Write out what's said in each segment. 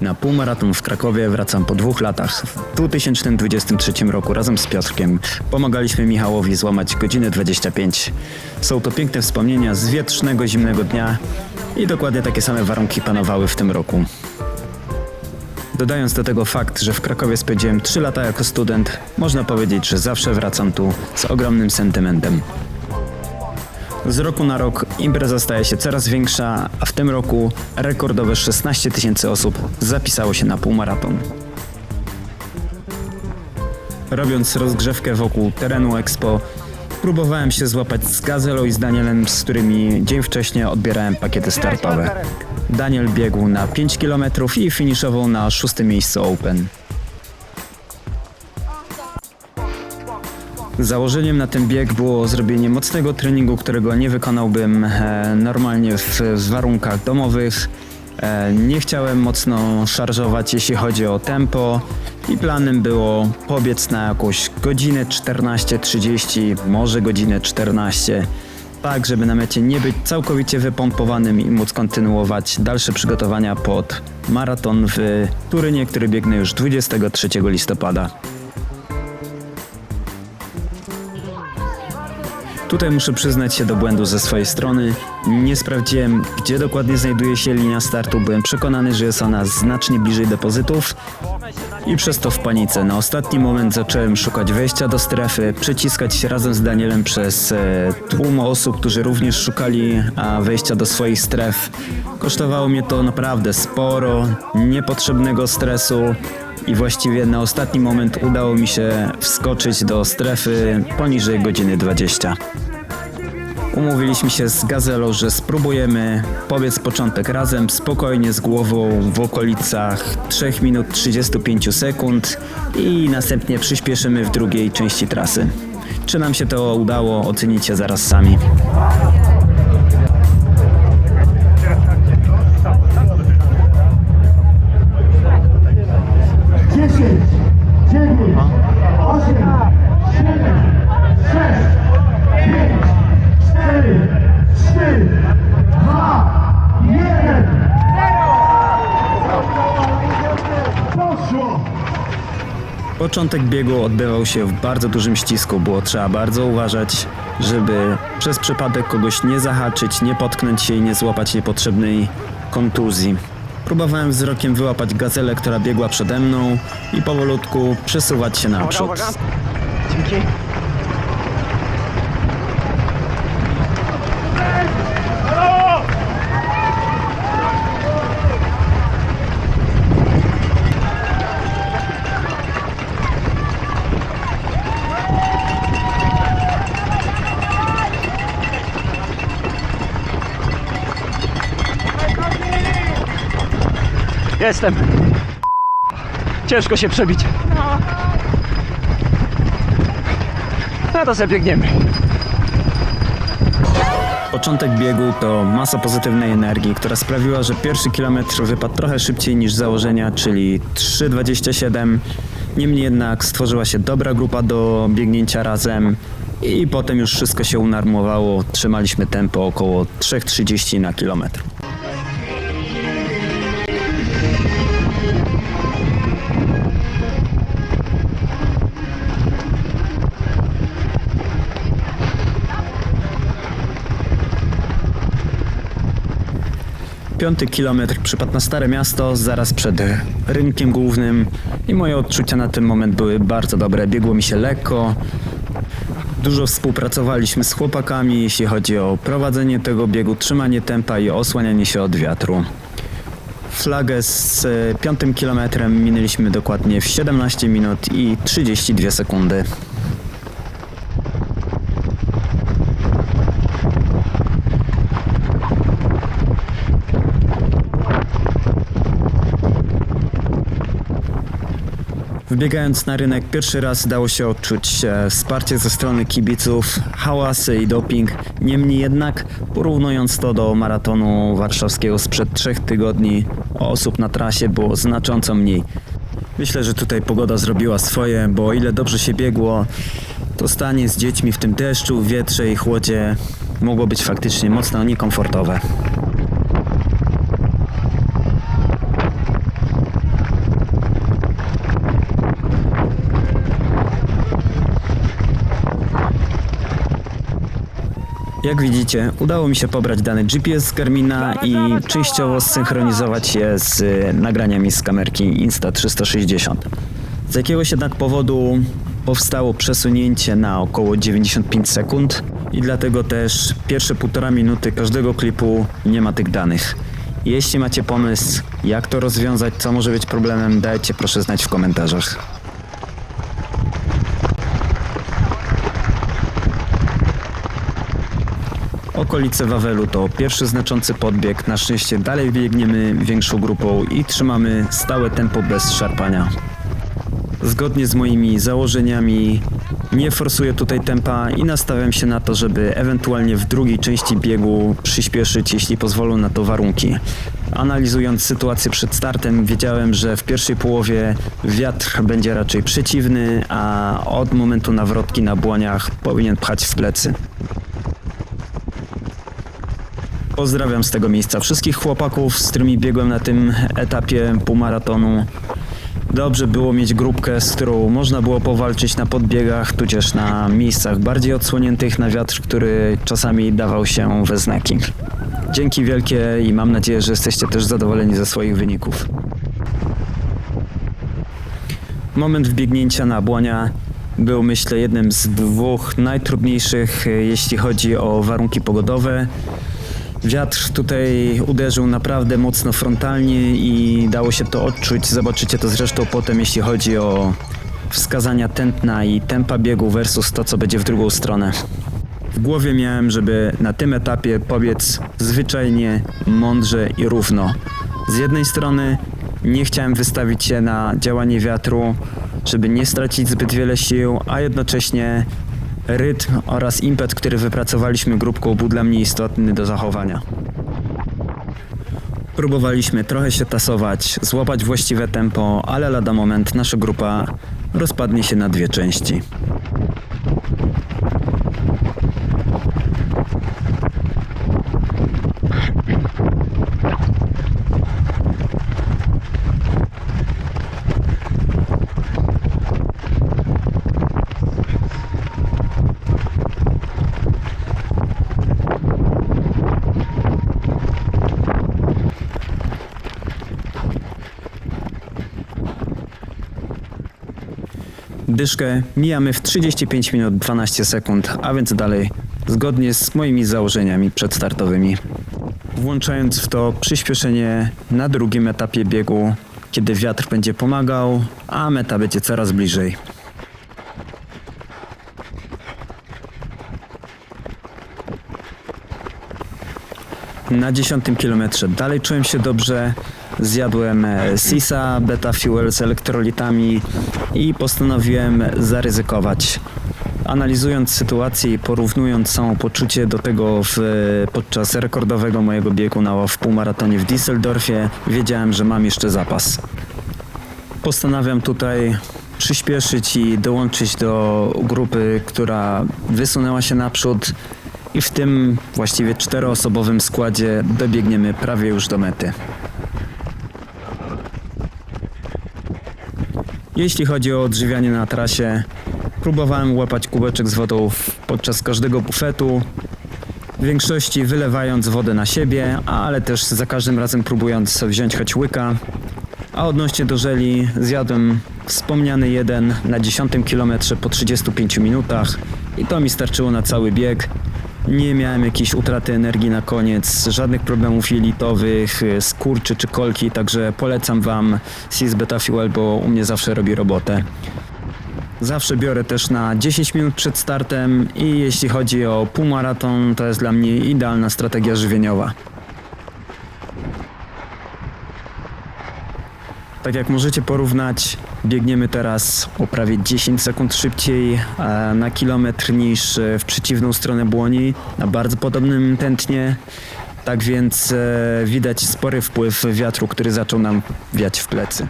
Na półmaraton w Krakowie wracam po dwóch latach. W 2023 roku razem z Piotrkiem pomagaliśmy Michałowi złamać godzinę 25. Są to piękne wspomnienia z wietrznego, zimnego dnia i dokładnie takie same warunki panowały w tym roku. Dodając do tego fakt, że w Krakowie spędziłem 3 lata jako student, można powiedzieć, że zawsze wracam tu z ogromnym sentymentem. Z roku na rok impreza staje się coraz większa, a w tym roku rekordowe 16 tysięcy osób zapisało się na półmaraton. Robiąc rozgrzewkę wokół terenu Expo, próbowałem się złapać z Gazelą i z Danielem, z którymi dzień wcześniej odbierałem pakiety startowe. Daniel biegł na 5 km i finiszował na szóstym miejscu Open. Założeniem na ten bieg było zrobienie mocnego treningu, którego nie wykonałbym e, normalnie w, w warunkach domowych. E, nie chciałem mocno szarżować, jeśli chodzi o tempo i planem było pobiec na jakąś godzinę 14.30, może godzinę 14, tak żeby na mecie nie być całkowicie wypompowanym i móc kontynuować dalsze przygotowania pod maraton w Turynie, który biegnę już 23 listopada. Tutaj muszę przyznać się do błędu ze swojej strony. Nie sprawdziłem, gdzie dokładnie znajduje się linia startu. Byłem przekonany, że jest ona znacznie bliżej depozytów i przez to w panice. Na ostatni moment zacząłem szukać wejścia do strefy, przeciskać się razem z Danielem przez e, tłum osób, którzy również szukali wejścia do swoich stref. Kosztowało mnie to naprawdę sporo, niepotrzebnego stresu. I właściwie na ostatni moment udało mi się wskoczyć do strefy poniżej godziny 20. Umówiliśmy się z Gazelą, że spróbujemy powiedz początek razem, spokojnie z głową w okolicach 3 minut 35 sekund i następnie przyspieszymy w drugiej części trasy. Czy nam się to udało, ocenicie zaraz sami. Początek biegu odbywał się w bardzo dużym ścisku. Było trzeba bardzo uważać, żeby przez przypadek kogoś nie zahaczyć, nie potknąć się i nie złapać niepotrzebnej kontuzji. Próbowałem wzrokiem wyłapać gazelę, która biegła przede mną i powolutku przesuwać się naprzód. Dzięki. Jestem. Ciężko się przebić. No to sobie biegniemy. Początek biegu to masa pozytywnej energii, która sprawiła, że pierwszy kilometr wypadł trochę szybciej niż założenia, czyli 3,27. Niemniej jednak stworzyła się dobra grupa do biegnięcia razem i potem już wszystko się unarmowało. Trzymaliśmy tempo około 3,30 na kilometr. Piąty kilometr przypadł na Stare Miasto, zaraz przed rynkiem głównym i moje odczucia na ten moment były bardzo dobre. Biegło mi się lekko. Dużo współpracowaliśmy z chłopakami, jeśli chodzi o prowadzenie tego biegu, trzymanie tempa i osłanianie się od wiatru. Flagę z e, piątym kilometrem minęliśmy dokładnie w 17 minut i 32 sekundy. Wbiegając na rynek, pierwszy raz dało się odczuć e, wsparcie ze strony kibiców, hałasy i doping. Niemniej jednak, porównując to do maratonu warszawskiego sprzed trzech tygodni, osób na trasie było znacząco mniej. Myślę, że tutaj pogoda zrobiła swoje, bo o ile dobrze się biegło, to stanie z dziećmi w tym deszczu, wietrze i chłodzie mogło być faktycznie mocno niekomfortowe. Jak widzicie, udało mi się pobrać dane GPS z Garmina i częściowo zsynchronizować je z y, nagraniami z kamerki Insta360. Z jakiegoś jednak powodu powstało przesunięcie na około 95 sekund i dlatego też pierwsze półtora minuty każdego klipu nie ma tych danych. Jeśli macie pomysł, jak to rozwiązać, co może być problemem, dajcie proszę znać w komentarzach. Okolice Wawelu to pierwszy znaczący podbieg. Na szczęście dalej biegniemy większą grupą i trzymamy stałe tempo bez szarpania. Zgodnie z moimi założeniami nie forsuję tutaj tempa i nastawiam się na to, żeby ewentualnie w drugiej części biegu przyspieszyć, jeśli pozwolą na to warunki. Analizując sytuację przed startem, wiedziałem, że w pierwszej połowie wiatr będzie raczej przeciwny, a od momentu nawrotki na błoniach powinien pchać w plecy. Pozdrawiam z tego miejsca wszystkich chłopaków, z którymi biegłem na tym etapie półmaratonu. Dobrze było mieć grupkę, z którą można było powalczyć na podbiegach, tudzież na miejscach bardziej odsłoniętych na wiatr, który czasami dawał się we znaki. Dzięki wielkie i mam nadzieję, że jesteście też zadowoleni ze swoich wyników. Moment wbiegnięcia na błonia był myślę jednym z dwóch najtrudniejszych, jeśli chodzi o warunki pogodowe. Wiatr tutaj uderzył naprawdę mocno frontalnie i dało się to odczuć. Zobaczycie to zresztą potem, jeśli chodzi o wskazania tętna i tempa biegu versus to, co będzie w drugą stronę. W głowie miałem, żeby na tym etapie pobiec zwyczajnie, mądrze i równo. Z jednej strony nie chciałem wystawić się na działanie wiatru, żeby nie stracić zbyt wiele sił, a jednocześnie rytm oraz impet, który wypracowaliśmy grupką, był dla mnie istotny do zachowania. Próbowaliśmy trochę się tasować, złapać właściwe tempo, ale lada moment nasza grupa rozpadnie się na dwie części. Dyszkę mijamy w 35 minut 12 sekund, a więc dalej, zgodnie z moimi założeniami przedstartowymi. Włączając w to przyspieszenie na drugim etapie biegu, kiedy wiatr będzie pomagał, a meta będzie coraz bliżej. Na 10 kilometrze dalej czułem się dobrze. Zjadłem e, Sisa, Beta Fuel z elektrolitami i postanowiłem zaryzykować. Analizując sytuację i porównując samopoczucie do tego w, podczas rekordowego mojego biegu na w półmaratonie w Düsseldorfie, wiedziałem, że mam jeszcze zapas. Postanawiam tutaj przyspieszyć i dołączyć do grupy, która wysunęła się naprzód i w tym właściwie czteroosobowym składzie dobiegniemy prawie już do mety. Jeśli chodzi o odżywianie na trasie, próbowałem łapać kubeczek z wodą podczas każdego bufetu. W większości wylewając wodę na siebie, ale też za każdym razem próbując wziąć choć łyka. A odnośnie do żeli, zjadłem wspomniany jeden na 10 kilometrze po 35 minutach i to mi starczyło na cały bieg. Nie miałem jakiejś utraty energii na koniec, żadnych problemów jelitowych, y, skurczy czy kolki, także polecam Wam Cis Beta Fuel, bo u mnie zawsze robi robotę. Zawsze biorę też na 10 minut przed startem i jeśli chodzi o półmaraton, to jest dla mnie idealna strategia żywieniowa. Tak jak możecie porównać, biegniemy teraz o prawie 10 sekund szybciej na kilometr niż e, w przeciwną stronę błoni, na bardzo podobnym tętnie. Tak więc e, widać spory wpływ wiatru, który zaczął nam wiać w plecy.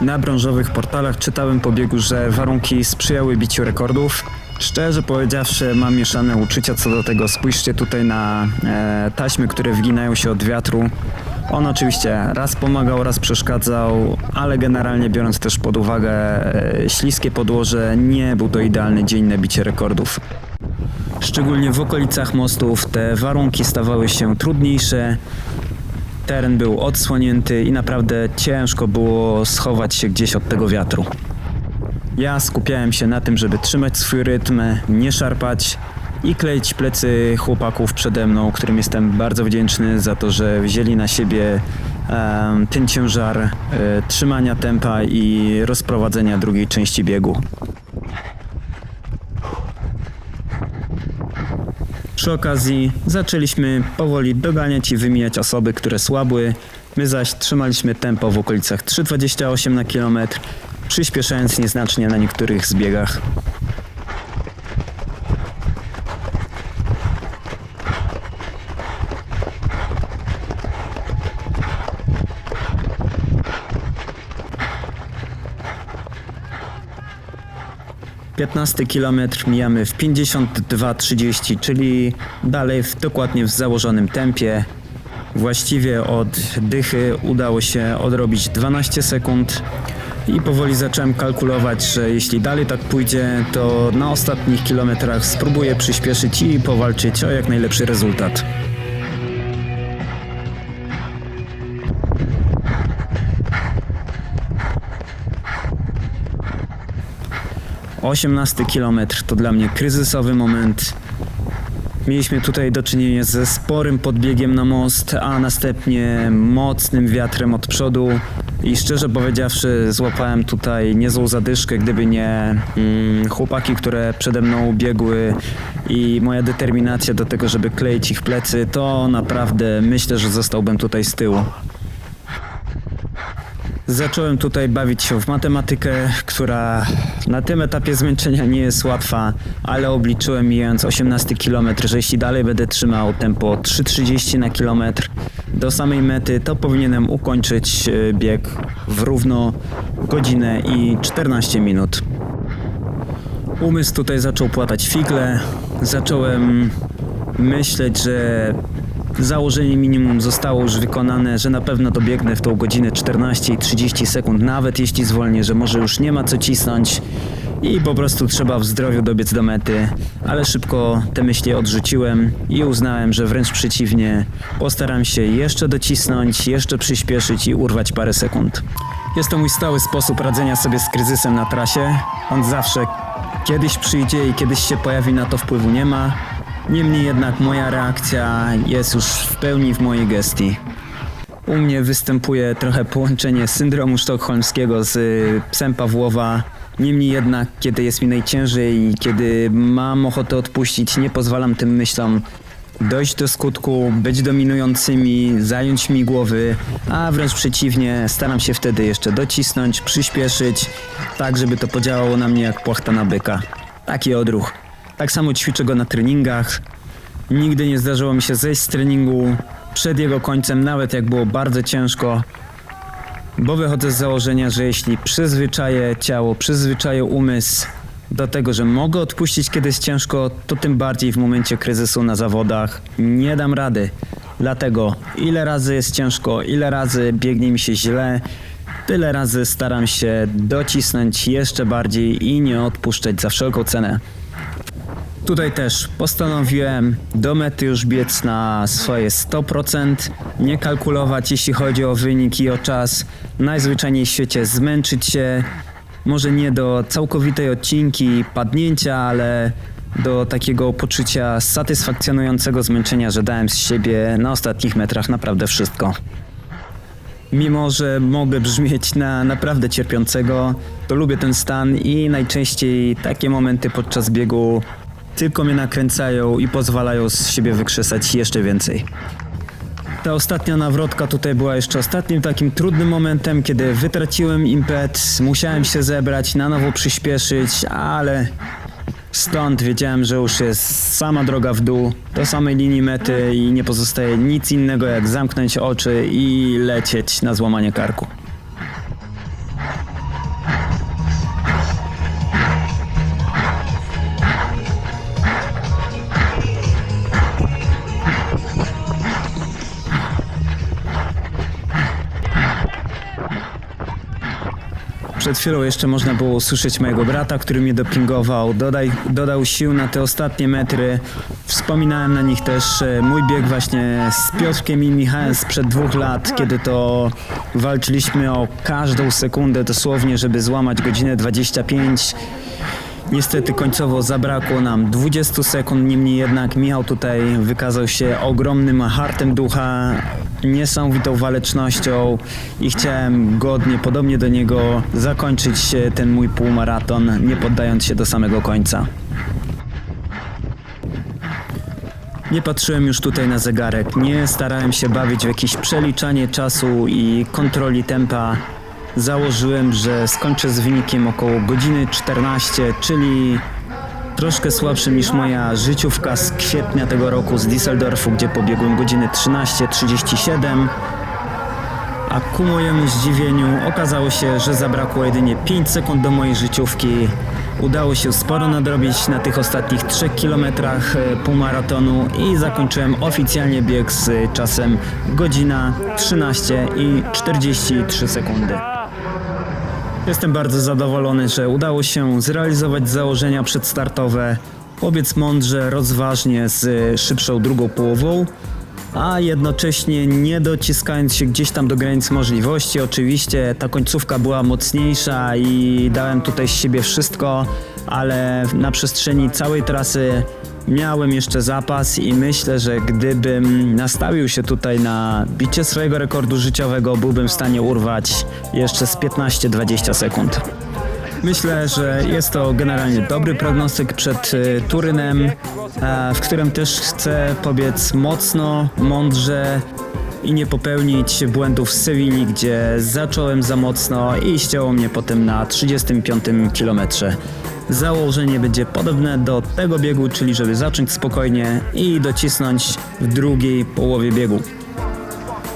Na branżowych portalach czytałem po biegu, że warunki sprzyjały biciu rekordów. Szczerze powiedziawszy, mam mieszane uczucia co do tego. Spójrzcie tutaj na e, taśmy, które wginają się od wiatru. On oczywiście raz pomagał, raz przeszkadzał, ale generalnie biorąc też pod uwagę e, śliskie podłoże, nie był to idealny dzień na bicie rekordów. Szczególnie w okolicach mostów te warunki stawały się trudniejsze. Teren był odsłonięty i naprawdę ciężko było schować się gdzieś od tego wiatru. Ja skupiałem się na tym, żeby trzymać swój rytm, nie szarpać i kleić plecy chłopaków przede mną, którym jestem bardzo wdzięczny za to, że wzięli na siebie em, ten ciężar e, trzymania tempa i rozprowadzenia drugiej części biegu. Przy okazji zaczęliśmy powoli doganiać i wymijać osoby, które słabły. My zaś trzymaliśmy tempo w okolicach 3,28 na kilometr, przyspieszając nieznacznie na niektórych zbiegach. Piętnasty kilometr mijamy w 52.30, czyli dalej w, dokładnie w założonym tempie. Właściwie od dychy udało się odrobić 12 sekund i powoli zacząłem kalkulować, że jeśli dalej tak pójdzie, to na ostatnich kilometrach spróbuję przyspieszyć i powalczyć o jak najlepszy rezultat. 18 kilometr to dla mnie kryzysowy moment. Mieliśmy tutaj do czynienia ze sporym podbiegiem na most, a następnie mocnym wiatrem od przodu. I szczerze powiedziawszy, złapałem tutaj niezłą zadyszkę, gdyby nie mm, chłopaki, które przede mną biegły i moja determinacja do tego, żeby kleić ich plecy, to naprawdę myślę, że zostałbym tutaj z tyłu. Zacząłem tutaj bawić się w matematykę, która na tym etapie zmęczenia nie jest łatwa, ale obliczyłem mijając 18 km, że jeśli dalej będę trzymał tempo 3,30 na kilometr do samej mety, to powinienem ukończyć e, bieg w równo godzinę i 14 minut. Umysł tutaj zaczął płatać figle. Zacząłem myśleć, że założenie minimum zostało już wykonane, że na pewno dobiegnę w tą godzinę 14 i 30 sekund, nawet jeśli zwolnię, że może już nie ma co cisnąć i po prostu trzeba w zdrowiu dobiec do mety. Ale szybko te myśli odrzuciłem i uznałem, że wręcz przeciwnie, postaram się jeszcze docisnąć, jeszcze przyspieszyć i urwać parę sekund. Jest to mój stały sposób radzenia sobie z kryzysem na trasie. On zawsze kiedyś przyjdzie i kiedyś się pojawi, na to wpływu nie ma. Niemniej jednak moja reakcja jest już w pełni w mojej gestii. U mnie występuje trochę połączenie syndromu sztokholmskiego z psem Pawłowa. Niemniej jednak, kiedy jest mi najciężej i kiedy mam ochotę odpuścić, nie pozwalam tym myślom dojść do skutku, być dominującymi, zająć mi głowy, a wręcz przeciwnie, staram się wtedy jeszcze docisnąć, przyspieszyć, tak żeby to podziałało na mnie jak płachta na byka. Taki odruch. Tak samo ćwiczę go na treningach. Nigdy nie zdarzyło mi się zejść z treningu przed jego końcem, nawet jak było bardzo ciężko, bo wychodzę z założenia, że jeśli przyzwyczaję ciało, przyzwyczaję umysł do tego, że mogę odpuścić kiedy jest ciężko, to tym bardziej w momencie kryzysu na zawodach nie dam rady. Dlatego ile razy jest ciężko, ile razy biegnie mi się źle, tyle razy staram się docisnąć jeszcze bardziej i nie odpuszczać za wszelką cenę. Tutaj też postanowiłem do mety już biec na swoje 100%, nie kalkulować jeśli chodzi o wynik i o czas. Najzwyczajniej w świecie zmęczyć się, może nie do całkowitej odcinki, padnięcia, ale do takiego poczucia satysfakcjonującego zmęczenia, że dałem z siebie na ostatnich metrach naprawdę wszystko. Mimo, że mogę brzmieć na naprawdę cierpiącego, to lubię ten stan i najczęściej takie momenty podczas biegu tylko mnie nakręcają i pozwalają z siebie wykrzesać jeszcze więcej. Ta ostatnia nawrotka tutaj była jeszcze ostatnim takim trudnym momentem, kiedy wytraciłem impet, musiałem się zebrać, na nowo przyspieszyć, ale stąd wiedziałem, że już jest sama droga w dół, do samej linii mety i nie pozostaje nic innego jak zamknąć oczy i lecieć na złamanie karku. Przed chwilą jeszcze można było usłyszeć mojego brata, który mnie dopingował, dodaj, dodał sił na te ostatnie metry. Wspominałem na nich też mój bieg właśnie z Piotrkiem i Michałem sprzed dwóch lat, kiedy to walczyliśmy o każdą sekundę dosłownie, żeby złamać godzinę 25. Niestety końcowo zabrakło nam 20 sekund, niemniej jednak Michał tutaj wykazał się ogromnym hartem ducha, niesamowitą walecznością i chciałem godnie, podobnie do niego, zakończyć ten mój półmaraton, nie poddając się do samego końca. Nie patrzyłem już tutaj na zegarek, nie starałem się bawić w jakieś przeliczanie czasu i kontroli tempa. Założyłem, że skończę z wynikiem około godziny 14, czyli troszkę słabszym niż moja życiówka z kwietnia tego roku z Düsseldorfu, gdzie pobiegłem godziny 13.37. A ku mojemu zdziwieniu okazało się, że zabrakło jedynie 5 sekund do mojej życiówki. Udało się sporo nadrobić na tych ostatnich 3 kilometrach e, półmaratonu i zakończyłem oficjalnie bieg z czasem godzina 13 i 43 sekundy. Jestem bardzo zadowolony, że udało się zrealizować założenia przedstartowe. Pobiec mądrze, rozważnie z e, szybszą drugą połową a jednocześnie nie dociskając się gdzieś tam do granic możliwości. Oczywiście ta końcówka była mocniejsza i dałem tutaj z siebie wszystko, ale na przestrzeni całej trasy miałem jeszcze zapas i myślę, że gdybym nastawił się tutaj na bicie swojego rekordu życiowego, byłbym w stanie urwać jeszcze z 15-20 sekund. Myślę, że jest to generalnie dobry prognostyk przed y, Turynem, e, w którym też chcę pobiec mocno, mądrze i nie popełnić błędów z Sewilli, gdzie zacząłem za mocno i ścięło mnie potem na 35 kilometrze. Założenie będzie podobne do tego biegu, czyli żeby zacząć spokojnie i docisnąć w drugiej połowie biegu.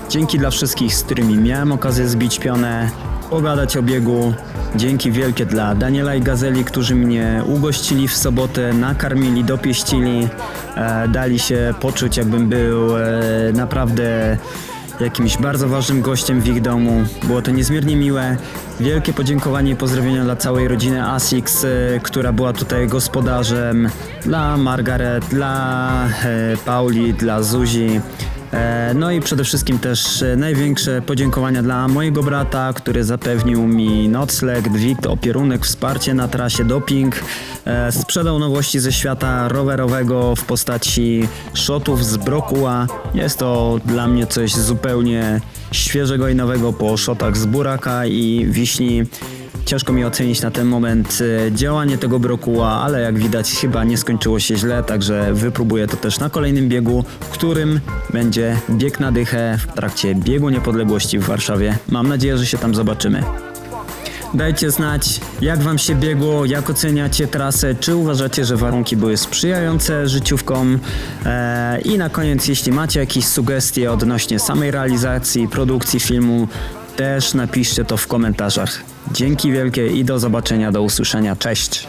Dzięki dla wszystkich, z którymi miałem okazję zbić pionę, pogadać o biegu. Dzięki wielkie dla Daniela i Gazeli, którzy mnie ugościli w sobotę, nakarmili, dopieścili, e, dali się poczuć, jakbym był e, naprawdę jakimś bardzo ważnym gościem w ich domu. Było to niezmiernie miłe. Wielkie podziękowanie i pozdrowienia dla całej rodziny Asix, e, która była tutaj gospodarzem, dla Margaret, dla e, Pauli, dla Zuzi. E, No i przede wszystkim też e, największe podziękowania dla mojego brata, który zapewnił mi nocleg, dwigt, opierunek, wsparcie na trasie doping. E, Sprzedał nowości ze świata rowerowego w postaci shotów z brokuła. Jest to dla mnie coś zupełnie świeżego i nowego po shotach z buraka i wiśni. Ciężko mi ocenić na ten moment e, działanie tego brokuła, ale jak widać chyba nie skończyło się źle, także wypróbuję to też na kolejnym biegu, którym będzie bieg na dychę w trakcie biegu niepodległości w Warszawie. Mam nadzieję, że się tam zobaczymy. Dajcie znać, jak Wam się biegło, jak oceniacie trasę, czy uważacie, że warunki były sprzyjające życiówkom. Eee, I na koniec, jeśli macie jakieś sugestie odnośnie samej realizacji, produkcji filmu, też napiszcie to w komentarzach. Dzięki wielkie i do zobaczenia, do usłyszenia. Cześć!